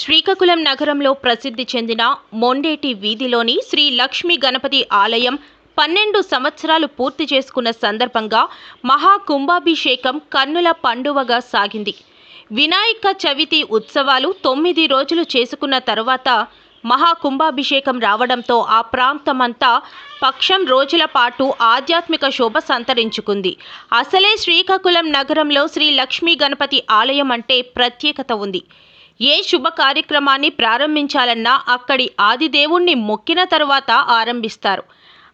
శ్రీకాకుళం నగరంలో ప్రసిద్ధి చెందిన మొండేటి వీధిలోని శ్రీ లక్ష్మీ గణపతి ఆలయం పన్నెండు సంవత్సరాలు పూర్తి చేసుకున్న సందర్భంగా మహా కుంభాభిషేకం కన్నుల పండువగా సాగింది. వినాయక చవితి ఉత్సవాలు తొమ్మిది రోజులు చేసుకున్న తరువాత మహాకుంభాభిషేకం రావడంతో ఆ ప్రాంతమంతా పక్షం రోజుల పాటు ఆధ్యాత్మిక శోభ సంతరించుకుంది. అసలే శ్రీకాకుళం నగరంలో శ్రీ లక్ష్మీ గణపతి ఆలయం అంటే ప్రత్యేకత ఉంది. ఏ శుభ కార్యక్రమాన్ని ప్రారంభించాలన్నా అక్కడి ఆదిదేవుణ్ణి మొక్కిన తర్వాత ఆరంభిస్తారు.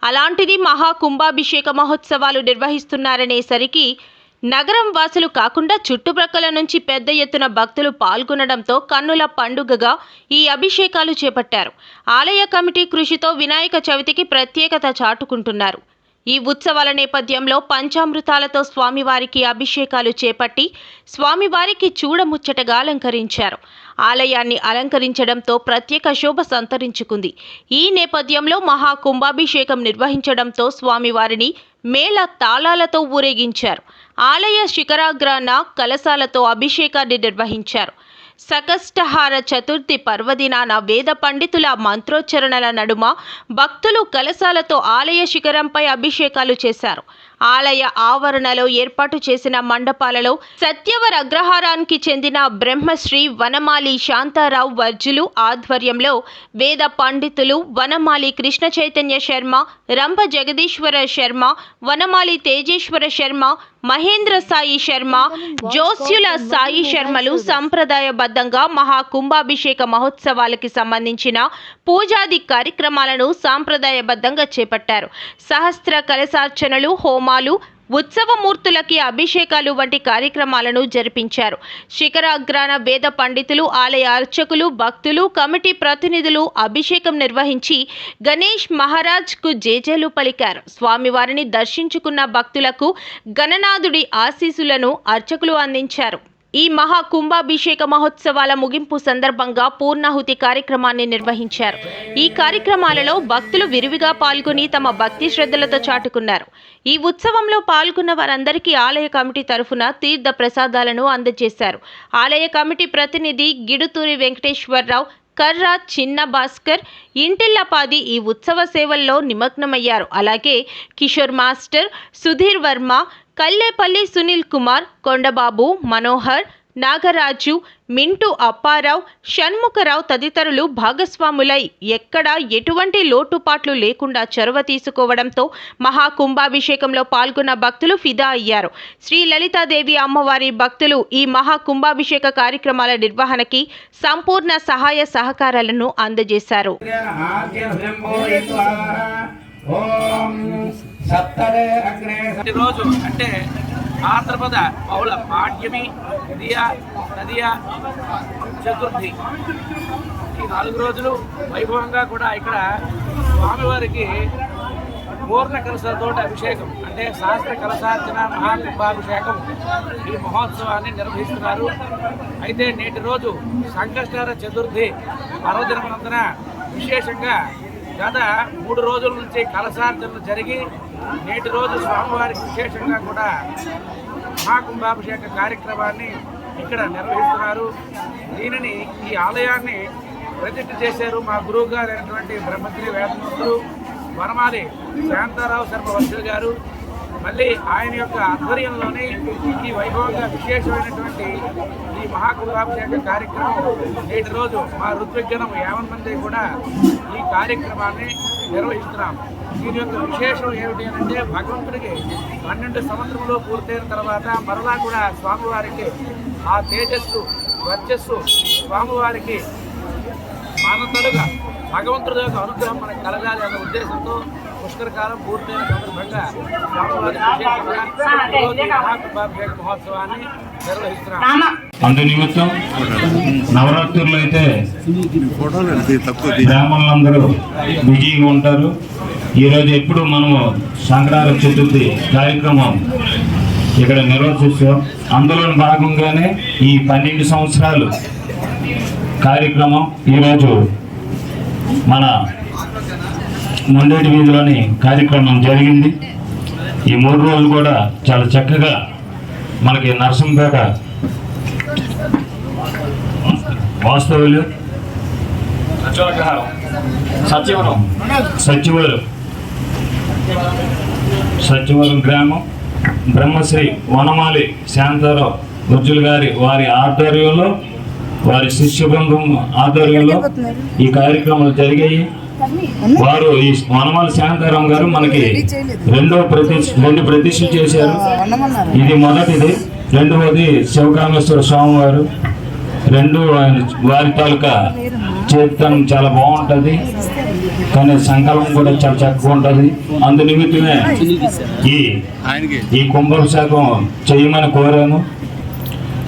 అలాంటిది మహా కుంభాభిషేక మహోత్సవాలు నిర్వహిస్తున్నారనేసరికి నగరం వాసులు కాకుండా చుట్టుప్రక్కల నుంచి పెద్ద ఎత్తున భక్తులు పాల్గొనడంతో కన్నుల పండుగగా ఈ అభిషేకాలు చేపట్టారు. ఆలయ కమిటీ కృషితో వినాయక చవితికి ప్రత్యేకత చాటుకుంటున్నారు. ఈ ఉత్సవాల నేపథ్యంలో పంచామృతాలతో స్వామివారికి అభిషేకాలు చేపట్టి స్వామివారికి చూడముచ్చటగా అలంకరించారు. ఆలయాన్ని అలంకరించడంతో ప్రత్యేక శోభ సంతరించుకుంది. ఈ నేపథ్యంలో మహా కుంభాభిషేకం నిర్వహించడంతో స్వామివారిని మేళ తాళాలతో ఊరేగించారు. ఆలయ శిఖరాగ్రాన కలశాలతో అభిషేకాన్ని నిర్వహించారు. సకష్టహార చతుర్థి పర్వదినాన వేద పండితుల మంత్రోచ్చరణల నడుమ భక్తులు కలశాలతో ఆలయ శిఖరంపై అభిషేకాలు చేశారు. ఆలయ ఆవరణలో ఏర్పాటు చేసిన మండపాలలో సత్యవర అగ్రహారానికి చెందిన బ్రహ్మశ్రీ వనమాలి శాంతారావు వర్జులు ఆధ్వర్యంలో వేద పండితులు వనమాలి కృష్ణ చైతన్య శర్మ రంభ జగదీశ్వర శర్మ వనమాలి తేజేశ్వర శర్మ మహేంద్ర సాయి శర్మ జోస్యుల సాయి శర్మలు సంప్రదాయబద్ధంగా మహా కుంభాభిషేక మహోత్సవాలకి సంబంధించిన పూజాది కార్యక్రమాలను సాంప్రదాయబద్ధంగా చేపట్టారు. సహస్ర కలశార్చనలు హోమాలు ఉత్సవమూర్తులకి అభిషేకాలు వంటి కార్యక్రమాలను జరిపించారు. శిఖరాగ్రాన వేద పండితులు ఆలయ అర్చకులు భక్తులు కమిటీ ప్రతినిధులు అభిషేకం నిర్వహించి గణేష్ మహారాజ్కు జేజేలు పలికారు. స్వామివారిని దర్శించుకున్న భక్తులకు గణనాథుడి ఆశీసులను అర్చకులు అందించారు. ఈ మహా కుంభాభిషేక మహోత్సవాల ముగింపు సందర్భంగా పూర్ణాహుతి కార్యక్రమాన్ని నిర్వహించారు. ఈ కార్యక్రమాలలో భక్తులు విరివిగా పాల్గొని తమ భక్తి శ్రద్ధలతో చాటుకున్నారు. ఈ ఉత్సవంలో పాల్గొన్న వారందరికీ ఆలయ కమిటీ తరఫున తీర్థ ప్రసాదాలను అందజేశారు. ఆలయ కమిటీ ప్రతినిధి గిడుతూరి వెంకటేశ్వరరావు కర్రా చిన్న భాస్కర్ ఇంటిల్లపాది ఈ ఉత్సవ సేవల్లో నిమగ్నమయ్యారు. అలాగే కిషోర్ మాస్టర్ సుధీర్ వర్మ కల్లేపల్లి సునీల్ కుమార్ కొండబాబు మనోహర్ నాగరాజు మింటూ అప్పారావు షణ్ముఖరావు తదితరులు భాగస్వాములై ఎక్కడా ఎటువంటి లోటుపాట్లు లేకుండా చొరవ తీసుకోవడంతో మహా కుంభాభిషేకంలో పాల్గొన్న భక్తులు ఫిదా అయ్యారు. శ్రీ లలితాదేవి అమ్మవారి భక్తులు ఈ మహా కుంభాభిషేక కార్యక్రమాల నిర్వహణకి సంపూర్ణ సహాయ సహకారాలను అందజేశారు. రోజు అంటే ఆంధ్రపద బహుళ పాఠ్యమి ద్వితీయ తదియ చతుర్థి. ఈ నాలుగు రోజులు వైభవంగా కూడా ఇక్కడ స్వామివారికి పూర్ణ కలశాలతో అభిషేకం అంటే శాస్త్ర కలశార్చన మహాకుంభాభిషేకం ఈ మహోత్సవాన్ని నిర్వహిస్తున్నారు. అయితే నేటి రోజు సంకష్టార చతుర్థి పర్వదినమునందున విశేషంగా గత మూడు రోజుల నుంచి కలశార్చనలు జరిగి నేటి రోజు స్వామివారికి విశేషంగా కూడా మహాకుంభాభిషేక కార్యక్రమాన్ని ఇక్కడ నిర్వహిస్తున్నారు. దీనిని ఈ ఆలయాన్ని ప్రతిష్ఠ చేశారు మా గురువు గారు అయినటువంటి బ్రహ్మశ్రీ వేదమూర్తులు వనమాలి శాంతారావు శర్మ వంశులు గారు. మళ్ళీ ఆయన యొక్క ఆధ్వర్యంలోనే ఈ వైభవంగా విశేషమైనటువంటి ఈ మహాకుంభాభిషేక కార్యక్రమం నేటి రోజు మా ఋత్విజ్ఞనం యావన్ మంది కూడా ఈ కార్యక్రమాన్ని నిర్వహిస్తున్నాం. దీని యొక్క విశేషం ఏమిటి అంటే భగవంతుడికి పన్నెండు సంవత్సరంలో పూర్తయిన తర్వాత మరలా కూడా స్వామివారికి ఆ తేజస్సు వర్చస్సు స్వామివారికి మానతలుగా భగవంతుడి యొక్క అనుగ్రహం మనకు కలగాలి అనే ఉద్దేశంతో పుష్కర కాలం పూర్తయిన సందర్భంగా మహోత్సవాన్ని నిర్వహిస్తున్నాం అందు నిమిత్తం నవరాత్రులు అయితే బ్రాహ్మణులందరూ బిజీగా ఉంటారు. ఈరోజు ఎప్పుడు మనము సంక్రాంతి చతుర్థి కార్యక్రమం ఇక్కడ నిర్వహిస్తాం. అందులో భాగంగానే ఈ పన్నెండు సంవత్సరాలు కార్యక్రమం ఈరోజు మన మొండేటి వీధిలోని కార్యక్రమం జరిగింది. ఈ మూడు రోజులు కూడా చాలా చక్కగా మనకి నరసింపేట వాస్తవులు సత్యవరం సత్యవరం సత్యవరం గ్రామం బ్రహ్మశ్రీ వనమాలి శాంతారావు గుర్జులు గారి వారి ఆధ్వర్యంలో వారి శిష్య బృందం ఆధ్వర్యంలో ఈ కార్యక్రమాలు జరిగాయి. వారు ఈ వనమాలి శాంతారాం గారు మనకి రెండో ప్రతిష్ఠ రెండు ప్రతిష్ఠలు చేశారు. ఇది మొదటిది. రెండవది శివకామేశ్వర స్వామి వారు రెండు ఆయన వారి తాలూకా చేతనం చాలా బాగుంటుంది. కానీ సంకల్పం కూడా చాలా చక్కగా ఉంటుంది. అందు నిమిత్తమే ఈ ఈ కుంభాభిషేకం చేయమని కోరాము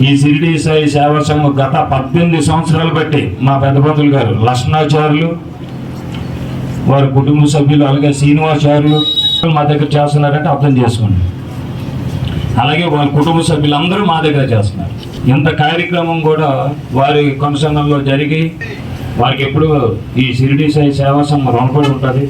ఈ షిరిడి సాయి సేవా సంఘం గత పద్దెనిమిది సంవత్సరాలు బట్టి మా పెద్దపతులు గారు లక్ష్మణాచార్యులు వారి కుటుంబ సభ్యులు అలాగే శ్రీనివాసారులు మా దగ్గర చేస్తున్నారంటే అర్థం చేసుకోండి. అలాగే వాళ్ళ కుటుంబ సభ్యులందరూ మా దగ్గర చేస్తున్నారు. ఇంత కార్యక్రమం కూడా వారి కొనసాగంలో జరిగి వారికి ఎప్పుడు ఈ షిరిడి సాయి సేవా సంఘం రుణపడి ఉంటుంది.